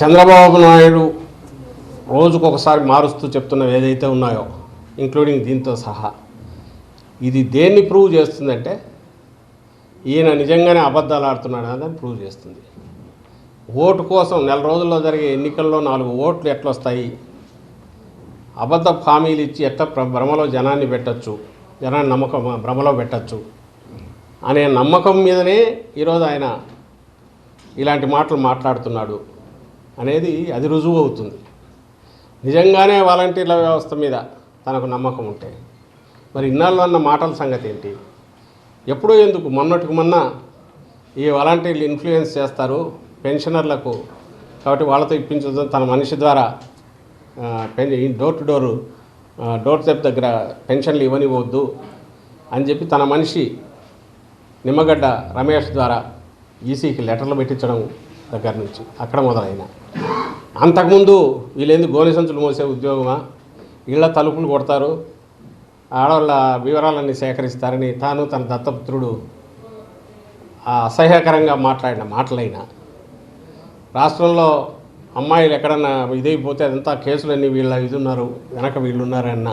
చంద్రబాబు నాయుడు రోజుకొకసారి మారుస్తూ చెప్తున్నవి ఏదైతే ఉన్నాయో ఇంక్లూడింగ్ దీంతో సహా. ఇది దేన్ని ప్రూవ్ చేస్తుందంటే ఈయన నిజంగానే అబద్ధాలు ఆడుతున్నాడు అని ప్రూవ్ చేస్తుంది. ఓటు కోసం నెల రోజుల్లో జరిగే ఎన్నికల్లో నాలుగు ఓట్లు ఎట్లా వస్తాయి అబద్ధ హామీలు ఇచ్చి ఎట్లా భ్రమలో జనాన్ని పెట్టచ్చు? జనాన్ని నమ్మకం భ్రమలో పెట్టచ్చు? అనే నమ్మకం మీదనే ఈరోజు ఆయన ఇలాంటి మాటలు మాట్లాడుతున్నాడు. అనేది అది రుజువు అవుతుంది. నిజంగానే వాలంటీర్ల వ్యవస్థ మీద తనకు నమ్మకం ఉంటే మరి ఇన్నాళ్ళు అన్న మాటల సంగతి ఏంటి? ఎప్పుడో ఎందుకు? మొన్నటికి మొన్న ఈ వాలంటీర్లు ఇన్ఫ్లుయెన్స్ చేస్తారు పెన్షనర్లకు. కాబట్టి వాళ్ళతో ఇప్పించడం తన మనిషి ద్వారా పెన్ ఈ door to door door step దగ్గర పెన్షన్లు ఇవ్వనివ్వద్దు అని చెప్పి తన మనిషి నిమ్మగడ్డ రమేష్ ద్వారా ఈసీకి లెటర్లు పెట్టించడం దగ్గర నుంచి అక్కడ మొదలైన. అంతకుముందు వీళ్ళేంది గోనె సంచులు మోసే ఉద్యోగమా? ఇళ్ళ తలుపులు కొడతారు. ఆడవాళ్ళ వివరాలన్నీ సేకరిస్తారని తాను తన దత్తపుత్రుడు అసహ్యకరంగా మాట్లాడిన మాటలైనా. రాష్ట్రంలో అమ్మాయిలు ఎక్కడన్నా ఇదైపోతే అదంతా కేసులన్నీ వీళ్ళ ఇది ఉన్నారు వెనక వీళ్ళున్నారన్న.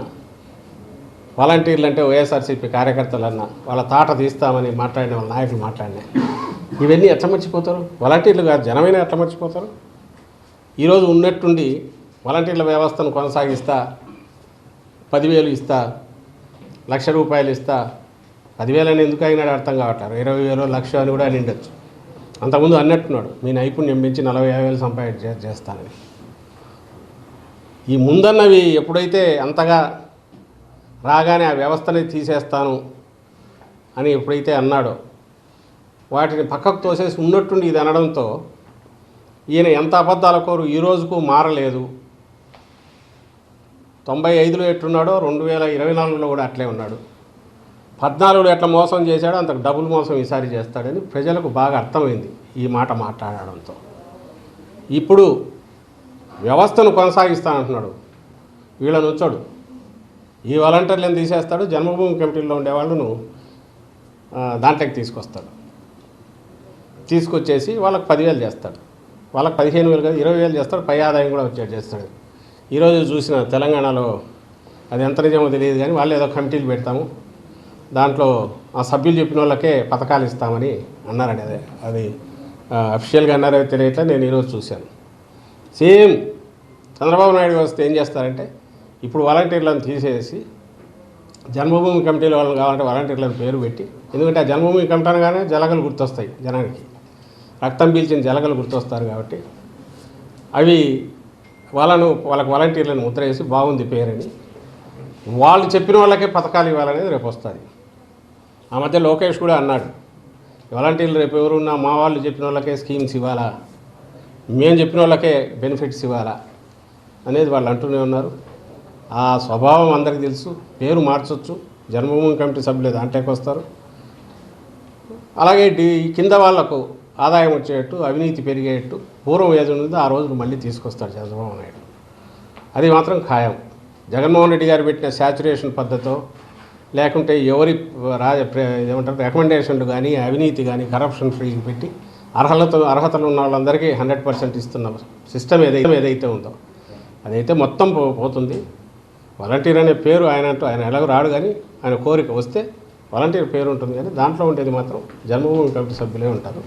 వాలంటీర్లు అంటే వైఎస్ఆర్సీపీ కార్యకర్తలన్న వాళ్ళ తాట తీస్తామని మాట్లాడిన వాళ్ళ నాయకులు మాట్లాడినా ఇవన్నీ ఎట్లా మర్చిపోతారు? వాలంటీర్లు కాదు జనమైనా ఎట్లా మర్చిపోతారు? ఈరోజు ఉన్నట్టుండి వాలంటీర్ల వ్యవస్థను కొనసాగిస్తా పదివేలు ఇస్తా లక్ష రూపాయలు ఇస్తా పదివేలని ఎందుకు అయినాడు అర్థం కావట్లేదు. ఇరవై వేలు లక్ష అని కూడా నిండొచ్చు అంతకుముందు అన్నట్టున్నాడు మీ నైపుణ్యం పెంచి నలభై యాభై వేలు సంపాదించి చేస్తానని. ఈ ముందన్నవి ఎప్పుడైతే అంతగా రాగానే ఆ వ్యవస్థని తీసేస్తాను అని ఎప్పుడైతే అన్నాడో వాటిని పక్కకు తోసేసి ఉన్నట్టుండి ఇది అనడంతో ఈయన ఎంత అబద్ధాల కోరు ఈ రోజుకు మారలేదు. తొంభై ఐదులో ఎట్టున్నాడో రెండు వేల ఇరవై నాలుగులో కూడా అట్లే ఉన్నాడు. పద్నాలుగులో ఎట్లా మోసం చేశాడో అంత డబుల్ మోసం ఈసారి చేస్తాడని ప్రజలకు బాగా అర్థమైంది ఈ మాట మాట్లాడడంతో. ఇప్పుడు వ్యవస్థను కొనసాగిస్తానంటున్నాడు. వీళ్ళని ఉంచాడు. ఈ వాలంటీర్లను తీసేస్తాడు? జన్మభూమి కమిటీలో ఉండే వాళ్ళను దాంట్లోకి తీసుకొస్తాడు. తీసుకొచ్చేసి వాళ్ళకి పదివేలు చేస్తాడు. వాళ్ళకి పదిహేను వేలు కాదు ఇరవై వేలు చేస్తాడు పై ఆదాయం కూడా వచ్చేది చేస్తాడు. ఈరోజు చూసిన తెలంగాణలో అది ఎంత నిజమో తెలియదు కానీ వాళ్ళు ఏదో కమిటీలు పెడతాము. దాంట్లో ఆ సభ్యులు చెప్పిన వాళ్ళకే పథకాలు ఇస్తామని అన్నారండి. అదే అది అఫిషియల్గా అన్నారో తెలియట్లే నేను ఈరోజు చూశాను. సేమ్ చంద్రబాబు నాయుడు వస్తే ఏం చేస్తారంటే ఇప్పుడు వాలంటీర్లను తీసేసి జన్మభూమి కమిటీల వాళ్ళని కావాలంటే వాలంటీర్లను పేరు పెట్టి ఎందుకంటే ఆ జన్మభూమి కమిటీ అనగానే జలగలు గుర్తొస్తాయి జనానికి. రక్తం పీల్చిన జలగలు గుర్తొస్తారు కాబట్టి అవి వాళ్ళను వాళ్ళకి వాలంటీర్లను ముద్ర వేసి బాగుంది పేరని వాళ్ళు చెప్పిన వాళ్ళకే పథకాలు ఇవ్వాలనేది రేపు వస్తుంది. ఆ మధ్య లోకేష్ కూడా అన్నాడు వాలంటీర్లు రేపు ఎవరున్నా మా వాళ్ళు చెప్పిన వాళ్ళకే స్కీమ్స్ ఇవ్వాలా? మేము చెప్పిన వాళ్ళకే బెనిఫిట్స్ ఇవ్వాలా? అనేది వాళ్ళు అంటూనే ఉన్నారు. ఆ స్వభావం అందరికీ తెలుసు పేరు మార్చొచ్చు జన్మభూమి కమిటీ సభ్యులు దాంట్లోకి వస్తారు. అలాగే కింద వాళ్ళకు ఆదాయం వచ్చేటట్టు అవినీతి పెరిగేటట్టు పూర్వం ఏది ఉందో ఆ రోజులు మళ్ళీ తీసుకొస్తాడు చంద్రబాబు నాయుడు. అది మాత్రం ఖాయం. జగన్మోహన్ రెడ్డి గారు పెట్టిన శాచురేషన్ పద్ధతో లేకుంటే ఎవరి రాజ ఏమంటారు రికమెండేషన్లు కానీ అవినీతి కానీ కరప్షన్ ఫ్రీ పెట్టి అర్హతలు అర్హతలు ఉన్న వాళ్ళందరికీ హండ్రెడ్ పర్సెంట్ ఇస్తున్న సిస్టమ్ ఏదైతే ఏదైతే ఉందో అదైతే మొత్తం పో- పోతుంది. వాలంటీర్ అనే పేరు ఆయన అంటూ ఆయన ఎలాగో రాడు కానీ ఆయన కోరిక వస్తే వాలంటీర్ పేరు ఉంటుంది. కానీ దాంట్లో ఉండేది మాత్రం జన్మభూమి కమిటీ సభ్యులే ఉంటారు.